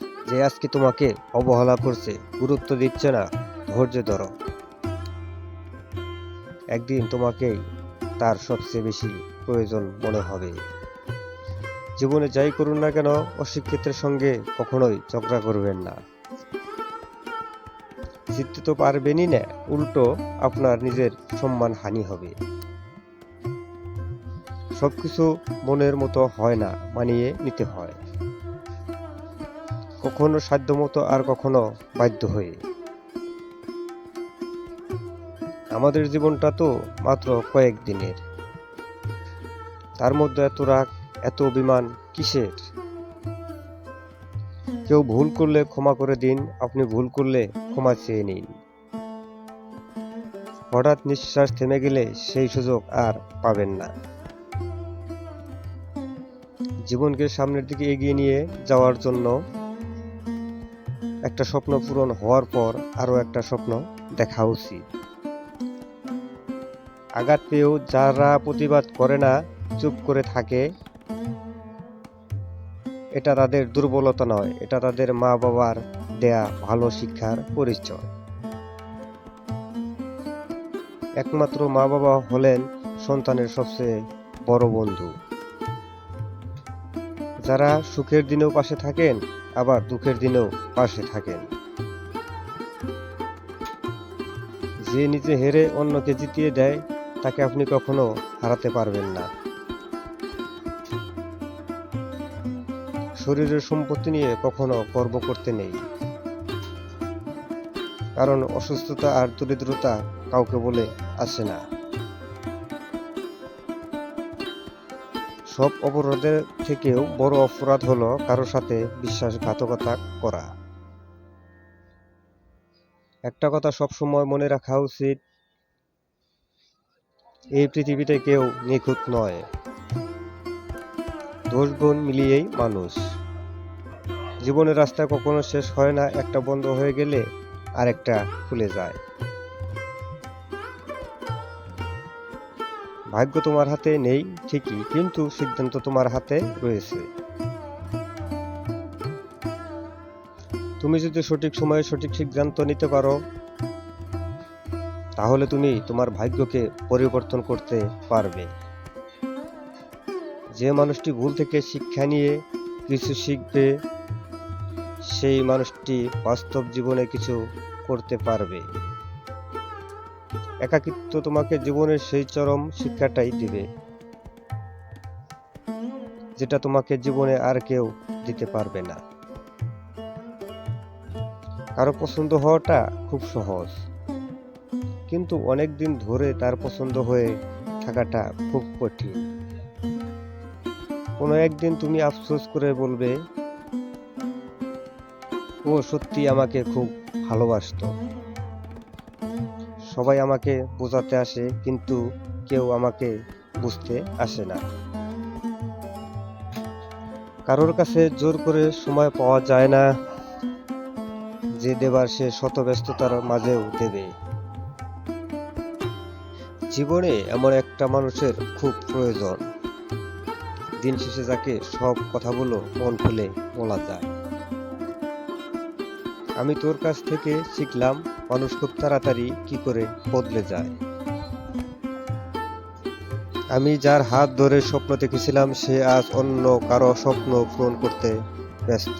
যে আজকে তোমাকে অবহেলা করছে? গুরুত্ব দিচ্ছে না? ধৈর্য ধরো। একদিন তোমাকেই তার সবচেয়ে বেশি প্রয়োজন মনে হবে। জীবনে যাই করুন না কেন, অশিক্ষিতের সঙ্গে কখনোই ঝগড়া করবেন না। জিততে তো পারবেনই না, উল্টো আপনার নিজের সম্মান হানি হবে। সবকিছু মনের মতো হয় না, মানিয়ে নিতে হয়। কখনো সাধ্য মতো আর কখনো বাধ্য হয়ে। আমাদের জীবনটা তো মাত্র কয়েক দিনের। তার মধ্যে এত রাগ, এত অভিমান কিসের? কেউ ভুল করলে ক্ষমা করে দিন, আপনি ভুল করলে ক্ষমা চেয়ে নিন। হঠাৎ নিঃশ্বাস থেমে গেলে সেই সুযোগ আর পাবেন না। জীবনকে সামনের দিকে এগিয়ে নিয়ে যাওয়ার জন্য একটা স্বপ্ন পূরণ হওয়ার পর আরও একটা স্বপ্ন দেখা উচিত। আঘাত পেয়েও যারা প্রতিবাদ করে না, চুপ করে থাকে, এটা তাদের দুর্বলতা নয়, এটা তাদের মা বাবার দেয়া ভালো শিক্ষার পরিচয়। একমাত্র মা বাবা হলেন সন্তানের সবচেয়ে বড় বন্ধু। যারা সুখের দিনেও পাশে থাকেন আবার দুঃখের দিনেও পাশে থাকেন। যে নিজে হেরে অন্যকে জিতিয়ে দেয়, তাকে আপনি কখনো হারাতে পারবেন না। শরীরের সম্পত্তি নিয়ে কখনো গর্ব করতে নেই। কারণ অসুস্থতা আর দরিদ্রতা কাউকে বলে আসে না। সব অপরাধের থেকেও বড় অপরাধ হলো কারও সাথে বিশ্বাসঘাতকতা করা। একটা কথা সব সময় মনে রাখা উচিত, এই পৃথিবীতে কেউ নিখুঁত নয়। দোষ গুণ মিলিয়েই মানুষ। জীবনের রাস্তা কখনো শেষ হয় না, একটা বন্ধ হয়ে গেলে আরেকটা খুলে যায়। ভাগ্য তোমার হাতে নেই, ঠিকই, কিন্তু সিদ্ধান্ত তোমার হাতে রয়েছে। তুমি যদি সঠিক সময়ে সঠিক সিদ্ধান্ত নিতে পারো, তাহলে তুমি তোমার ভাগ্যকে পরিবর্তন করতে পারবে। যে মানুষটি ভুল থেকে শিক্ষা নিয়ে কিছু শিখবে, সেই মানুষটি বাস্তব জীবনে কিছু করতে পারবে। একাকিত্ব তোমাকে জীবনের সেই চরম শিক্ষাটাই দিবে, যেটা তোমাকে জীবনে আর কেউ দিতে পারবে না। কারও পছন্দ হওয়াটা খুব সহজ, কিন্তু অনেক দিন ধরে তার পছন্দ হয়ে থাকাটা খুব কঠিন। কোনো একদিন তুমি আফসোস করে বলবে, ও সত্যি আমাকে খুব ভালোবাসতো। সবাই আমাকে বোঝাতে আসে, কিন্তু কেউ আমাকে বুঝতে আসে না। কারোর কাছে জোর করে সময় পাওয়া যায় না, যে দেবার সে শত ব্যস্ততার মাঝেও দেবে। জীবনে এমন একটা মানুষের খুব প্রয়োজন। দিন শেষে যাকে সব কথাগুলো মন খুলে বলা যায়। আমি তোর কাছ থেকে শিখলাম মানুষ খুব তাড়াতাড়ি কি করে বদলে যায়। আমি যার হাত ধরে স্বপ্ন দেখেছিলাম, সে আজ অন্য কারও স্বপ্ন পূরণ করতে ব্যস্ত।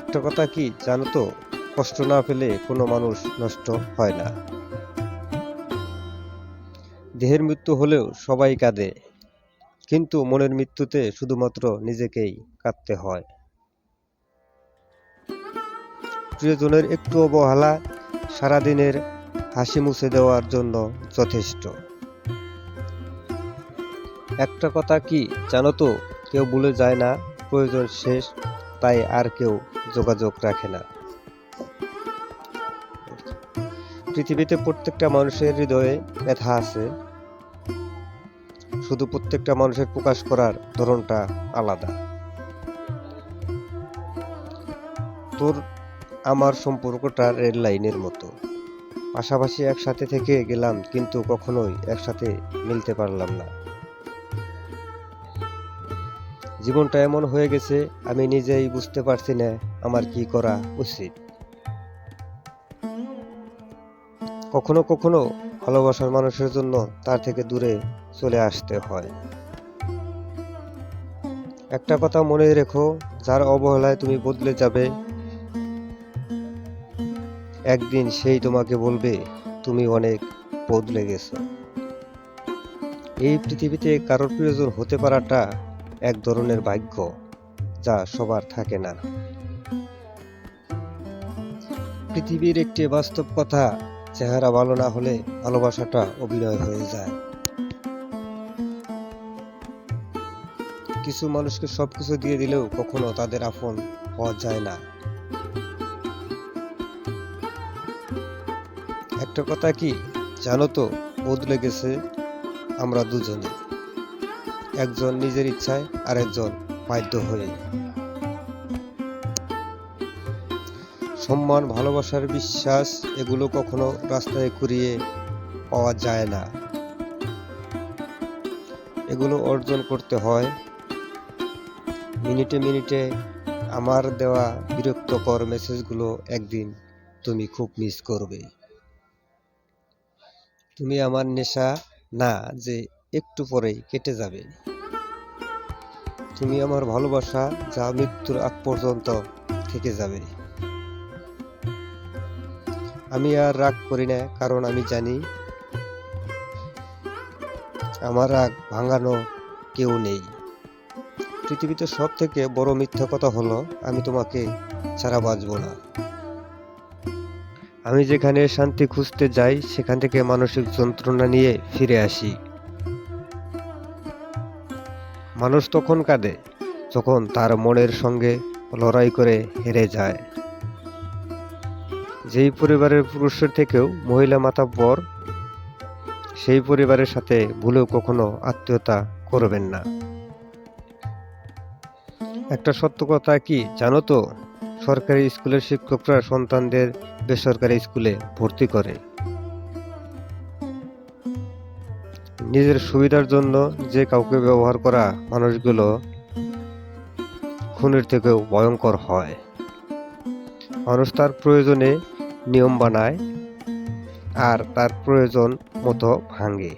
একটা কথা কি জানো তো, কষ্ট না পেলে কোনো মানুষ নষ্ট হয় না। দেহের মৃত্যু হলেও সবাই কাঁদে, কিন্তু মনের মৃত্যুতে শুধুমাত্র নিজেকেই কাঁদতে হয়। প্রিয়জনের একটু অবহেলা সারাদিনের হাসি মুছে দেওয়ার জন্য যথেষ্ট। একটা কথা কি জানো তো? কেউ ভুলে যায় না, প্রয়োজন শেষ, তাই আর কেউ যোগাযোগ রাখে না। পৃথিবীতে প্রত্যেকটা মানুষের হৃদয়ে ব্যথা আছে। শুধু প্রত্যেকটা মানুষের প্রকাশ করার ধরনটা আলাদা। তোর আমার সম্পর্কটা রেল লাইনের মতো। পাশাপাশি একসাথে থেকে গেলাম, কিন্তু কখনোই একসাথে মিলতে পারলাম না। জীবনটা এমন হয়ে গেছে, আমি নিজেই বুঝতে পারছি না আমার কি করা উচিত। কখনো কখনো ভালোবাসার মানুষের জন্য তার থেকে দূরে চলে আসতে হয়। একটা কথা মনে রেখো, যার অবহেলায় তুমি বদলে যাবে একদিন সেই তোমাকে বলবে, তুমি অনেক বদলে গেছো। এই পৃথিবীতে কারোর প্রয়োজন হতে পারাটা এক ধরনের ভাগ্য, যা সবার থাকে না। পৃথিবীর একটি বাস্তব কথা, চেহারা ভালো না হলে ভালোবাসাটা অভিনয় হয়ে যায়। কিছু মানুষকে সবকিছু দিয়ে দিলেও কখনো তাদের আপন হওয়া যায় না। একটা কথা কি? জানো তো, বদলে গেছে আমরা দুজনে। একজন নিজের ইচ্ছায় আর একজন বাধ্য হয়ে। সম্মান, ভালোবাসার বিশ্বাস, এগুলো কখনো রাস্তায় কুড়িয়ে পাওয়া যায় না। এগুলো অর্জন করতে হয়। মিনিটে মিনিটে আমার দেওয়া বিরক্তকর মেসেজগুলো একদিন তুমি খুব মিস করবে। তুমি আমার নেশা না যে একটু পরেই কেটে যাবে। তুমি আমার ভালোবাসা যা মৃত্যুর আগ পর্যন্ত থেকে যাবে। আমি আর রাগ করি না, কারণ আমি জানি আমার রাগ ভাঙানো কেউ নেই। পৃথিবীতে সব থেকে বড় মিথ্যা কথা হলো, আমি তোমাকে ছাড়া বাঁচব না। আমি যেখানে শান্তি খুঁজতে যাই, সেখান থেকে মানসিক যন্ত্রণা নিয়ে ফিরে আসি। মানুষ তখন কাঁদে, যখন তার মনের সঙ্গে লড়াই করে হেরে যায়। যেই পরিবারের পুরুষের থেকেও মহিলা মাতা বর, সেই পরিবারের সাথে ভুলেও কখনো আত্মীয়তা করবেন না। একটা সত্য কথা কি জানো তো? সরকারি স্কুলের শিক্ষকরা সন্তানদের বেসরকারি স্কুলে ভর্তি করে। নিজের সুবিধার জন্য যে কাউকে ব্যবহার করা মানুষগুলো খুনের থেকেও ভয়ঙ্কর হয়। মানুষ তার প্রয়োজনে নিয়ম বানায় আর তার প্রয়োজন মতো ভাঙে।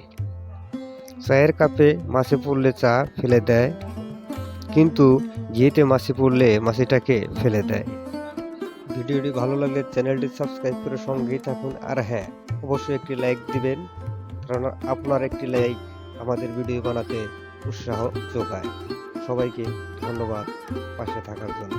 চায়ের কাপে মাছে পড়লে চা ফেলে দেয়, কিন্তু ঘিয়েতে মাসি পড়লে মাসিটাকে ফেলে দেয়। ভিডিওটি ভালো লাগলে চ্যানেলটি সাবস্ক্রাইব করে সঙ্গেই থাকুন। আর হ্যাঁ অবশ্যই একটি লাইক দিবেন কারণ আপনার একটি লাইক আমাদের ভিডিও বানাতে উৎসাহ যোগায়। সবাইকে ধন্যবাদ পাশে থাকার জন্য।